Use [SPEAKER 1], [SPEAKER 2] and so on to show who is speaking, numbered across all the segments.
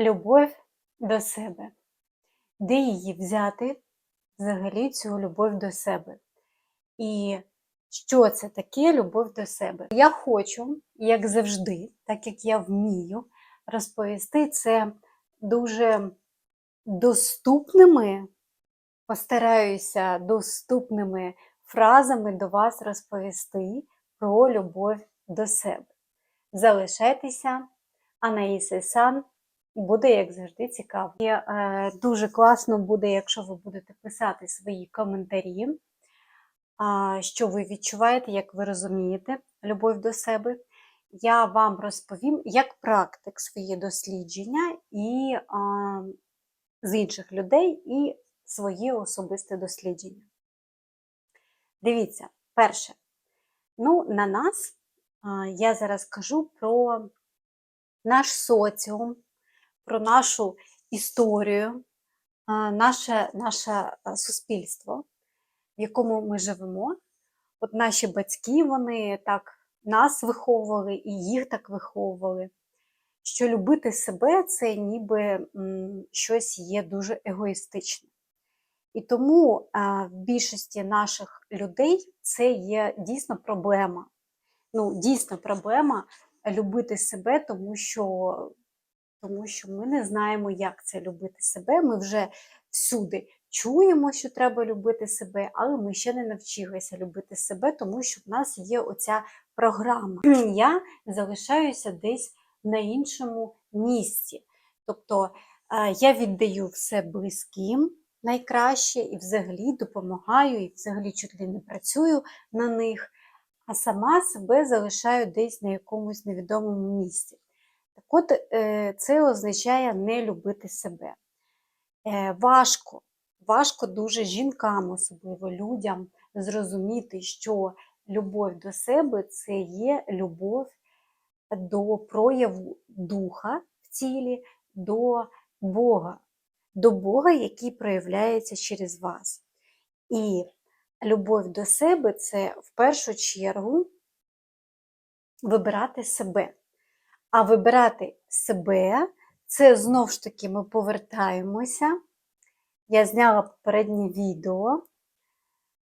[SPEAKER 1] любов до себе. Де її взяти взагалі цю любов до себе? І що це таке любов до себе? Я хочу, як завжди, так як я вмію, розповісти це дуже доступними, постараюся доступними фразами до вас розповісти про любов до себе. Залишайтеся, Анаїса Сан буде, як завжди, цікаво. І, е, дуже класно буде, якщо ви будете писати свої коментарі, а, що ви відчуваєте, як ви розумієте любов до себе. Я вам розповім як практик свої дослідження і а, з інших людей, і своє особисте дослідження. Дивіться, перше, ну, на нас а, я зараз кажу про наш соціум, про нашу історію, наше, наше суспільство, в якому ми живемо. От наші батьки, вони так нас виховували і їх так виховували. Що любити себе це ніби щось є дуже егоїстичне. І тому а, в більшості наших людей це є дійсно проблема. Ну, дійсно проблема любити себе, тому що, тому що ми не знаємо, як це любити себе. Ми вже всюди чуємо, що треба любити себе, але ми ще не навчилися любити себе, тому що в нас є оця програма. Я залишаюся десь на іншому місці. Тобто е, я віддаю все близьким найкраще і взагалі допомагаю, і взагалі чуть ли не працюю на них, а сама себе залишаю десь на якомусь невідомому місці. Так от е, це означає не любити себе. Е, важко, важко дуже жінкам, особливо людям, зрозуміти, що любов до себе це є любов до прояву духа в тілі, до Бога, до Бога, який проявляється через вас. І любов до себе це в першу чергу вибирати себе. А вибирати себе це знову ж таки ми повертаємося. Я зняла попереднє відео.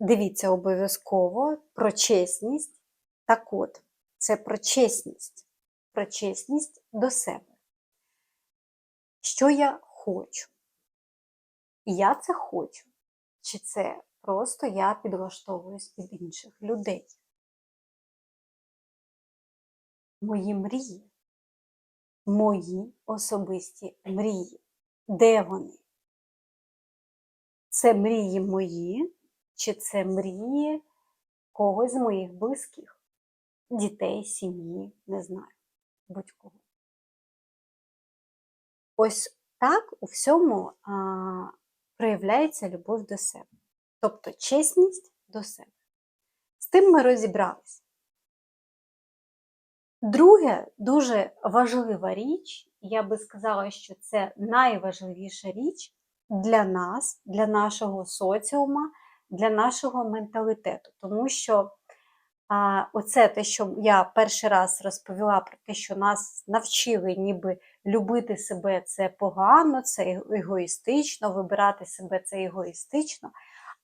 [SPEAKER 1] Дивіться обов'язково про чесність. Так от, це про чесність, про чесність до себе. Що я хочу? Я це хочу, чи це просто я підлаштовуюсь під інших людей? Мої мрії, мої особисті мрії. Де вони? Це мрії мої, чи це мрії когось з моїх близьких? Дітей, сім'ї, не знаю, будь-кого. Ось так у всьому а, проявляється любов до себе. Тобто чесність до себе. З тим ми розібралися. Друге, дуже важлива річ, я би сказала, що це найважливіша річ для нас, для нашого соціума, для нашого менталітету. Тому що а, оце те, що я перший раз розповіла про те, що нас навчили ніби любити себе це погано, це егоїстично, вибирати себе це егоїстично.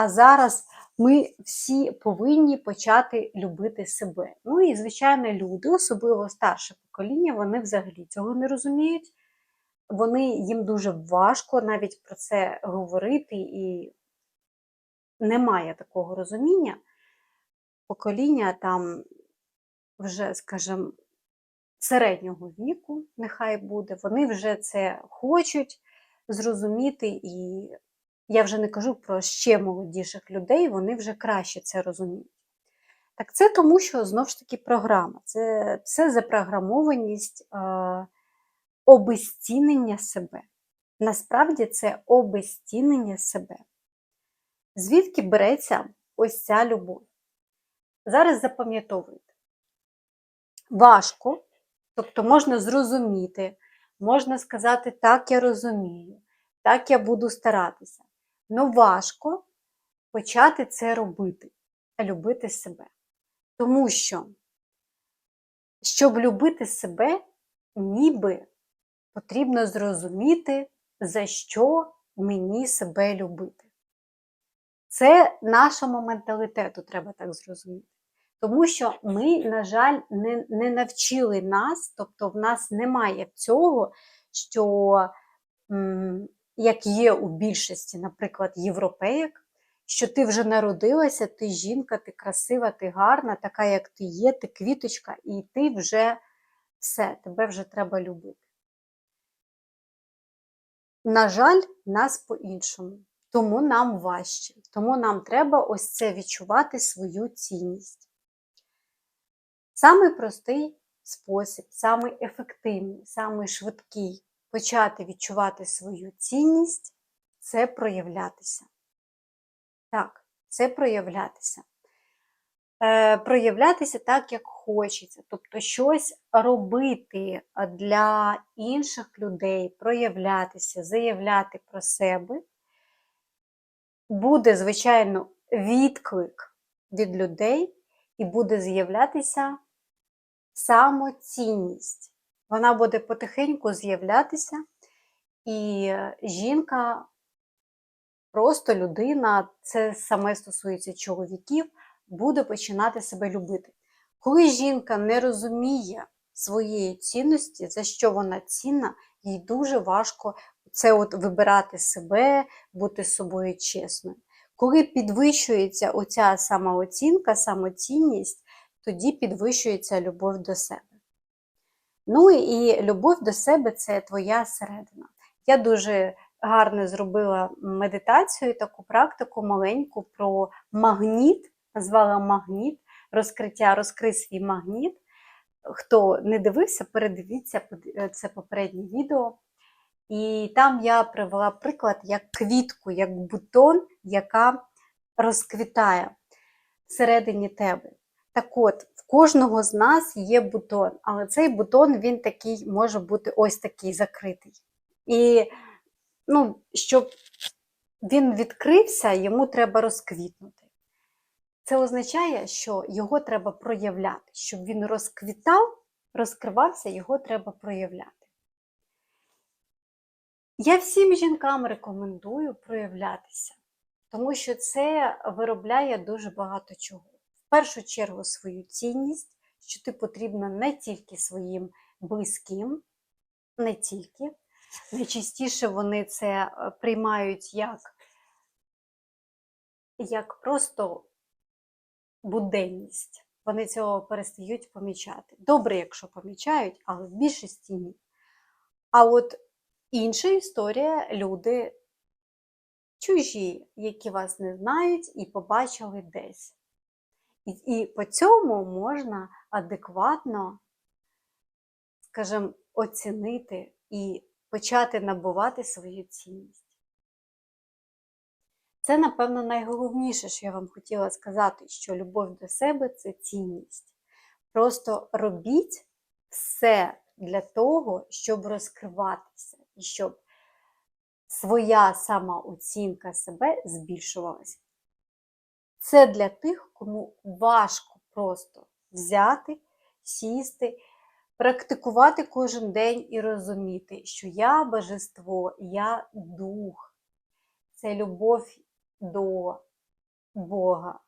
[SPEAKER 1] А зараз ми всі повинні почати любити себе. Ну і, звичайно, люди, особливо старше покоління, вони взагалі цього не розуміють. Вони їм дуже важко навіть про це говорити, і немає такого розуміння. Покоління там вже, скажімо, середнього віку, нехай буде, вони вже це хочуть зрозуміти, і я вже не кажу про ще молодіших людей, вони вже краще це розуміють. Так це тому, що знову ж таки програма, це все запрограмованість е, обезцінення себе. Насправді це обезцінення себе. Звідки береться ось ця любов? Зараз запам'ятовуйте. Важко Тобто можна зрозуміти, можна сказати, так я розумію, так я буду старатися. Ну важко почати це робити, любити себе. Тому що, щоб любити себе, ніби потрібно зрозуміти, за що мені себе любити. Це нашому менталітету треба так зрозуміти. Тому що ми, на жаль, не, не навчили нас, тобто в нас немає цього, що, як є у більшості, наприклад, європеїк, що ти вже народилася, ти жінка, ти красива, ти гарна, така, як ти є, ти квіточка, і ти вже все, тебе вже треба любити. На жаль, нас по-іншому. Тому нам важче. Тому нам треба ось це відчувати свою цінність. Самий простий спосіб, самий ефективний, самий швидкий почати відчувати свою цінність це проявлятися. Так, це проявлятися. Е, проявлятися так, як хочеться. Тобто щось робити для інших людей, проявлятися, заявляти про себе. Буде, звичайно, відклик від людей, і буде з'являтися самоцінність. Вона буде потихеньку з'являтися, і жінка, просто людина, це саме стосується чоловіків, буде починати себе любити. Коли жінка не розуміє своєї цінності, за що вона цінна, їй дуже важко це от вибирати себе, бути з собою чесною. Коли підвищується оця самооцінка, самоцінність, тоді підвищується любов до себе. Ну і любов до себе це твоя середина. Я дуже гарно зробила медитацію, таку практику маленьку про магніт, назвала магніт, розкриття, розкрий свій магніт. Хто не дивився, передивіться це попереднє відео. І там я привела приклад як квітку, як бутон, яка розквітає всередині тебе. Так от, в кожного з нас є бутон, але цей бутон він такий може бути ось такий закритий. І ну, щоб він відкрився, йому треба розквітнути. Це означає, що його треба проявляти. Щоб він розквітав, розкривався, його треба проявляти. Я всім жінкам рекомендую проявлятися, тому що це виробляє дуже багато чого. Першу чергу свою цінність, що ти потрібна не тільки своїм близьким, не тільки. Найчастіше вони це е, приймають як, як просто буденність. Вони цього перестають помічати. Добре, якщо помічають, але в більшості ні. А от Інша історія люди чужі, які вас не знають і побачили десь. І, по цьому можна адекватно, скажімо, оцінити і почати набувати свою цінність. Це, напевно, найголовніше, що я вам хотіла сказати, що любов до себе це цінність. Просто робіть все для того, щоб розкриватися і щоб своя самооцінка себе збільшувалася. Це для тих, кому важко просто взяти, сісти, практикувати кожен день і розуміти, що я божество, я дух, це любов до Бога,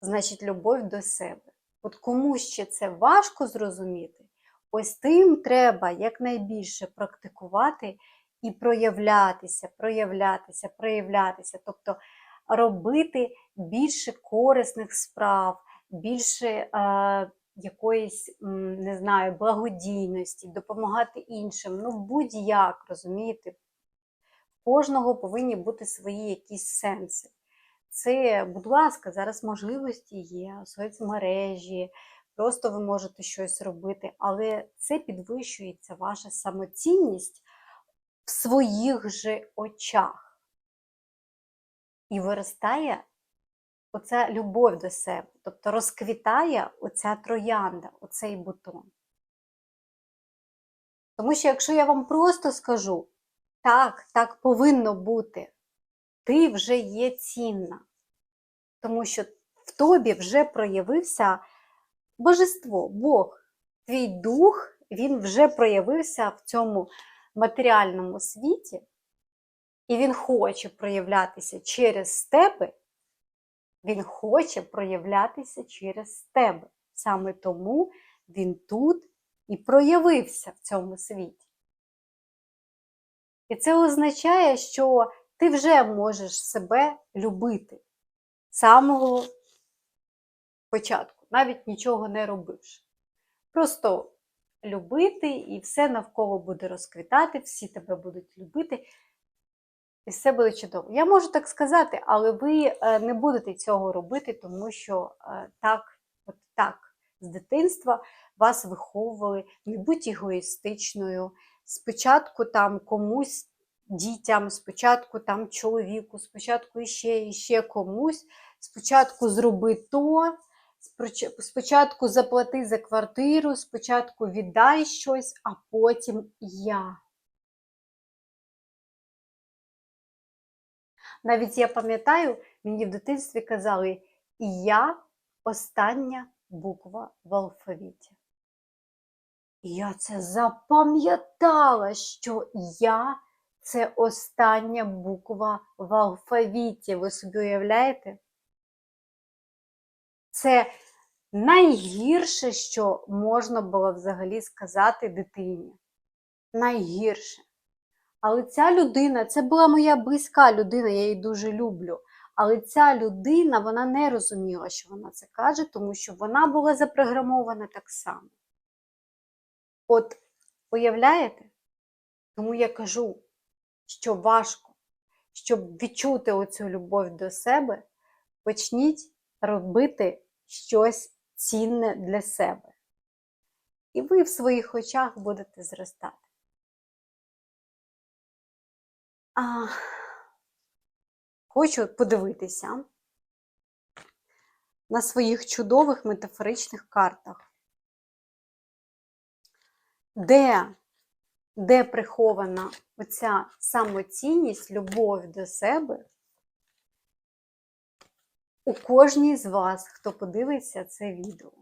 [SPEAKER 1] значить, любов до себе. От кому ще це важко зрозуміти, Ось тим треба якнайбільше практикувати і проявлятися, проявлятися, проявлятися, тобто робити більше корисних справ, більше е, якоїсь, не знаю, благодійності, допомагати іншим. Ну, будь-як, розумієте, в кожного повинні бути свої якісь сенси. Це, будь ласка, зараз можливості є, соцмережі, просто ви можете щось робити, але це підвищується ваша самоцінність в своїх же очах. І виростає оця любов до себе, тобто розквітає оця троянда, оцей бутон. Тому що, якщо я вам просто скажу, так, так повинно бути, ти вже є цінна, тому що в тобі вже проявився Божество, Бог, твій дух, він вже проявився в цьому матеріальному світі, і він хоче проявлятися через тебе, він хоче проявлятися через тебе. Саме тому він тут і проявився в цьому світі. І це означає, що ти вже можеш себе любити з самого початку, навіть нічого не робивши. Просто любити, і все навколо буде розквітати, всі тебе будуть любити, і все буде чудово. Я можу так сказати, але ви е, не будете цього робити, тому що е, так, от так, з дитинства вас виховували, не будь егоїстичною. Спочатку там комусь дітям, спочатку там чоловіку, спочатку іще, іще комусь, спочатку зроби то, спочатку заплати за квартиру, спочатку віддай щось, а потім я. Навіть я пам'ятаю, мені в дитинстві казали, я остання буква в алфавіті. І я це запам'ятала, що я це остання буква в алфавіті. Ви собі уявляєте? Це найгірше, що можна було взагалі сказати дитині. Найгірше. Але ця людина, це була моя близька людина, я її дуже люблю. Але ця людина вона не розуміла, що вона це каже, тому що вона була запрограмована так само. От, уявляєте? Тому я кажу, що важко, щоб відчути оцю любов до себе, почніть робити щось цінне для себе. І ви в своїх очах будете зростати. А, хочу подивитися на своїх чудових метафоричних картах, де, де прихована оця самоцінність, любов до себе у кожній з вас, хто подивиться це відео.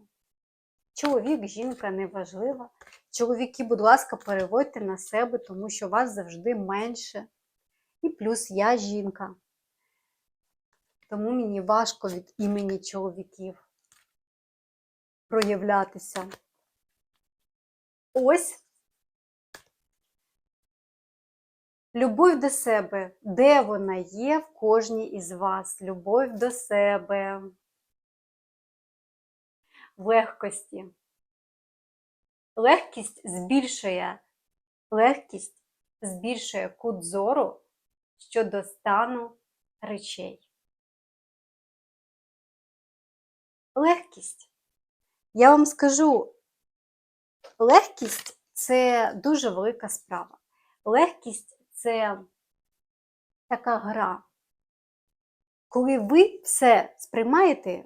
[SPEAKER 1] Чоловік, жінка неважливо. Чоловіки, будь ласка, переводьте на себе, тому що вас завжди менше. І плюс я жінка. Тому мені важко від імені чоловіків проявлятися. Ось любов до себе, де вона є в кожній із вас. Любов до себе, легкості. Легкість збільшує, легкість збільшує кут зору щодо стану речей. Легкість. Я вам скажу, легкість це дуже велика справа. Легкість це така гра. Коли ви все сприймаєте,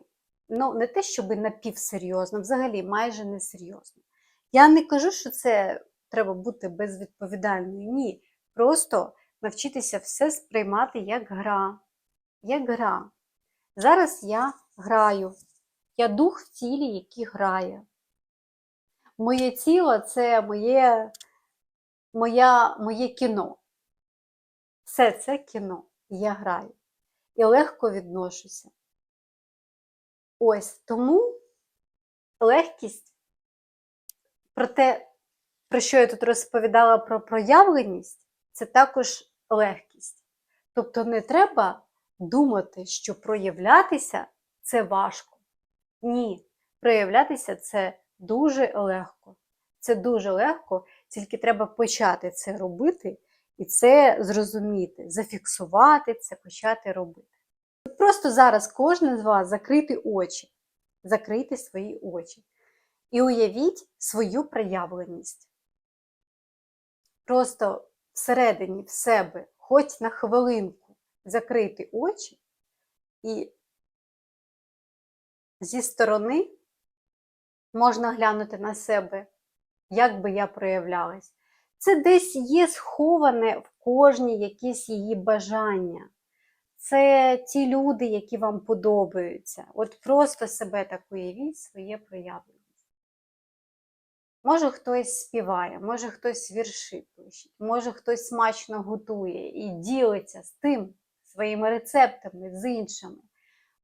[SPEAKER 1] ну, не те, щоб напівсерйозно, взагалі майже несерйозно. Я не кажу, що це треба бути безвідповідальною. Ні. Просто навчитися все сприймати як гра. Як гра. Зараз я граю. Я дух в тілі, який грає. Моє тіло це моє, моя, моє кіно. Все це кіно. Я граю. І легко відношуся. Ось тому легкість про те, про що я тут розповідала про проявленість, це також легкість. Тобто не треба думати, що проявлятися це важко. Ні, проявлятися це дуже легко. Це дуже легко, тільки треба почати це робити і це зрозуміти, зафіксувати це, почати робити. Просто зараз кожен з вас закрити очі, закрити свої очі. І уявіть свою проявленість. Просто всередині в себе, хоч на хвилинку, закрити очі і зі сторони можна глянути на себе, як би я проявлялась. Це десь є сховане в кожній якісь її бажання. Це ті люди, які вам подобаються. От просто себе так уявіть, своє проявлення. Може хтось співає, може хтось вірші пише, може хтось смачно готує і ділиться з тим своїми рецептами з іншими.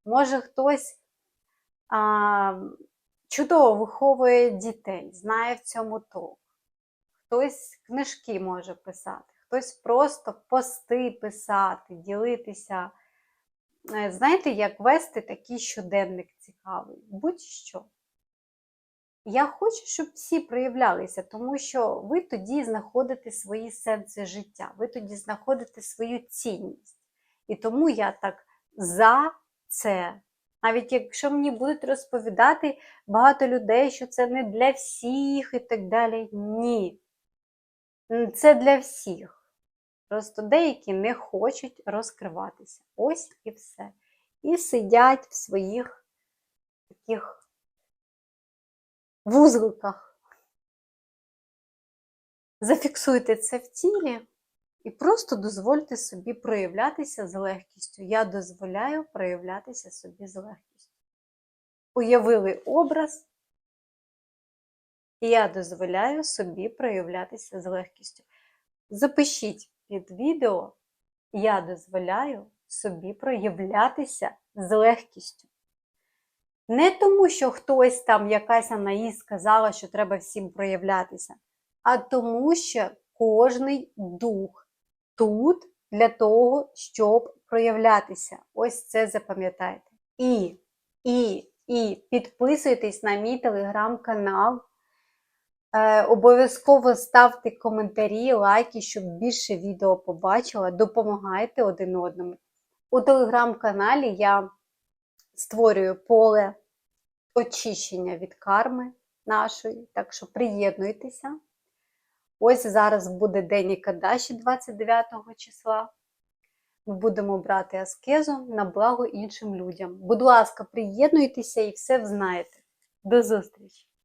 [SPEAKER 1] Може хтось а, чудово виховує дітей, знає в цьому толк. Хтось книжки може писати, хтось просто пости писати, ділитися. Е, Знаєте, як вести такий щоденник цікавий? Будь-що. Я хочу, щоб всі проявлялися, тому що ви тоді знаходите свої сенси життя, ви тоді знаходите свою цінність. І тому я так за це. Навіть якщо мені будуть розповідати багато людей, що це не для всіх і так далі. Ні. Це для всіх. Просто деякі не хочуть розкриватися. Ось і все. І сидять в своїх таких вузликах. Зафіксуйте це в тілі і просто дозвольте собі проявлятися з легкістю. Я дозволяю проявлятися собі з легкістю. Уявили образ, і я дозволяю собі проявлятися з легкістю. Запишіть під відео, я дозволяю собі проявлятися з легкістю. Не тому, що хтось там, якась Анаї сказала, що треба всім проявлятися, а тому, що кожний дух тут для того, щоб проявлятися. Ось це запам'ятайте. І, і, і підписуйтесь на мій телеграм-канал. Е, обов'язково ставте коментарі, лайки, щоб більше відео побачила. Допомагайте один одному. У телеграм-каналі я створюю поле очищення від карми нашої, так що приєднуйтеся. Ось зараз буде День Ікадаші 29 числа. Ми будемо брати аскезу на благо іншим людям. Будь ласка, приєднуйтеся і все взнаєте. До зустрічі!